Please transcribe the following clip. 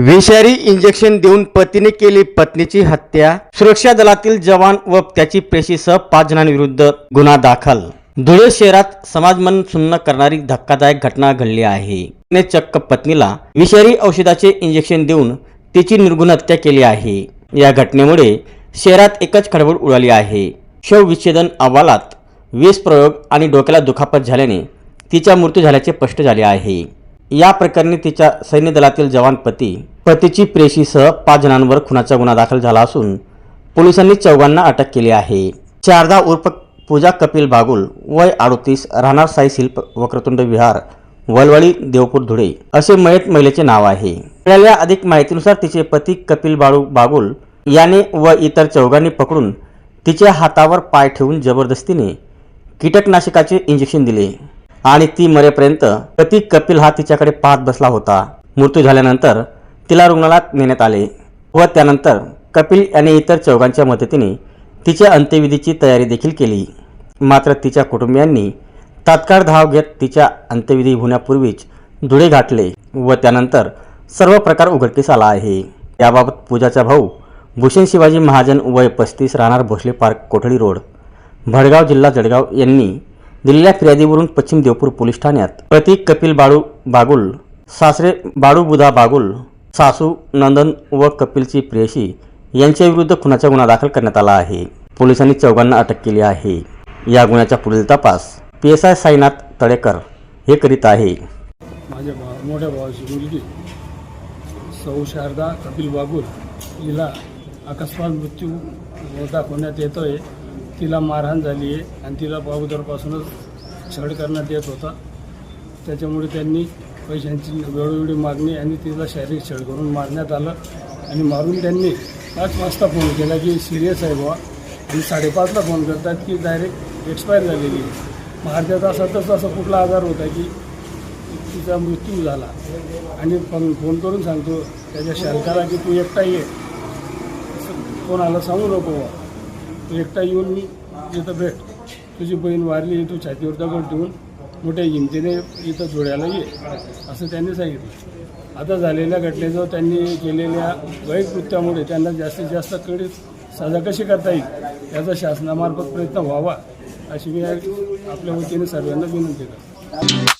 विषारी इंजेक्शन देऊन पतीने केली पत्नीची हत्या. सुरक्षा दलातील जवान व त्याची प्रेषीसह पाच जणांविरुद्ध गुन्हा दाखल. धुळे शहरात समाजमन सुन्न करणारी धक्कादायक घटना घडली आहे. तिने चक्क पत्नीला विषारी औषधाचे इंजेक्शन देऊन तिची निर्गुण हत्या केली आहे. या घटनेमुळे शहरात एकच खळबळ उडाली आहे. शवविच्छेदन अहवालात वीज प्रयोग आणि डोक्याला दुखापत झाल्याने तिचा मृत्यू झाल्याचे स्पष्ट झाले आहे. या प्रकरणी तिच्या सैन्य दलातील जवान पती पतीची प्रेषीसह पाच जणांवर खुनाचा गुन्हा दाखल झाला असून पोलिसांनी चौघांना अटक केली आहे. शारदा उर्फ पूजा कपिल बागुल वय अडोतीस राहणार साई शिल्प वक्रतुंड विहार वलवळी देवपूर धुळे असे मयत महिलेचे नाव आहे. मिळालेल्या अधिक माहितीनुसार तिचे पती कपिल बाळू बागुल याने व इतर चौघांनी पकडून तिच्या हातावर पाय ठेवून जबरदस्तीने कीटकनाशकाचे इंजेक्शन दिले. आणि ती मरेपर्यंत पती कपिल हा तिच्याकडे पाहत बसला होता. मृत्यू झाल्यानंतर तिला रुग्णालयात नेण्यात आले व त्यानंतर कपिल याने इतर चौघांच्या मदतीने तिच्या अंत्यविधीची तयारी देखील केली. मात्र तिच्या कुटुंबियांनी तात्काळ धाव घेत तिच्या अंत्यविधी होण्यापूर्वीच धुळे घातले व त्यानंतर सर्व प्रकार उघडकीस आला आहे. याबाबत पूजाचा भाऊ भूषण शिवाजी महाजन वय पस्तीस राहणार भोसले पार्क कोठडी रोड भडगाव जिल्हा जळगाव यांनी दिलेल्या फिर्यादीवरून पश्चिम देवपूर पोलीस ठाण्यात प्रतीक कपिल बाळू बागुल सासरे बाळू बुधा बागुल सासू नंदन व कपिलची प्रेयशी यांच्या विरुद्ध खुनाचा गुन्हा दाखल करण्यात आला आहे. पोलिसांनी चौघांना अटक केली आहे. या गुन्ह्याचा पुढील तपास P S I Sainath Talekar हे करीत आहे. माझ्या भा मोठ्या भावाची मुलगी सौ शारदा कपिल बागुल हिला अकस्मात मृत्यू दाखवण्यात येतो आहे तिला मारहाण झाली आहे आणि तिला अगोदरपासूनच छळ करण्यात येत होता. त्याच्यामुळे त्यांनी पैशांची वेळोवेळी मागणी आणि तिला शारीरिक छळ करून मारण्यात आलं आणि मारून त्यांनी पाच वाजता फोन केला की सिरियस आहे बुवा. आणि साडेपाचला फोन करतात की डायरेक्ट एक्सपायर झालेली आहे. मग अर्ध्या तासातच असा कुठला आजार होता की तिचा मृत्यू झाला. आणि पण फोन करून सांगतो त्याच्या शालकाला की तू एकटा ये कोणाला सांगू नको बुवा. तू एकटा येऊन मी इथं भेट. तुझी बहीण वारली तू छातीवर दगड ठेवून मोठ्या हिमतीने इथं जोड्याला ये असं त्यांनी सांगितलं. आता झालेल्या घटनेचं त्यांनी केलेल्या वाईट कृत्यामुळे त्यांना जास्तीत जास्त कडीत सजा कशी करता येईल याचा शासनामार्फत प्रयत्न व्हावा अशी मी आपल्या वतीने सर्वांना विनंती करतो.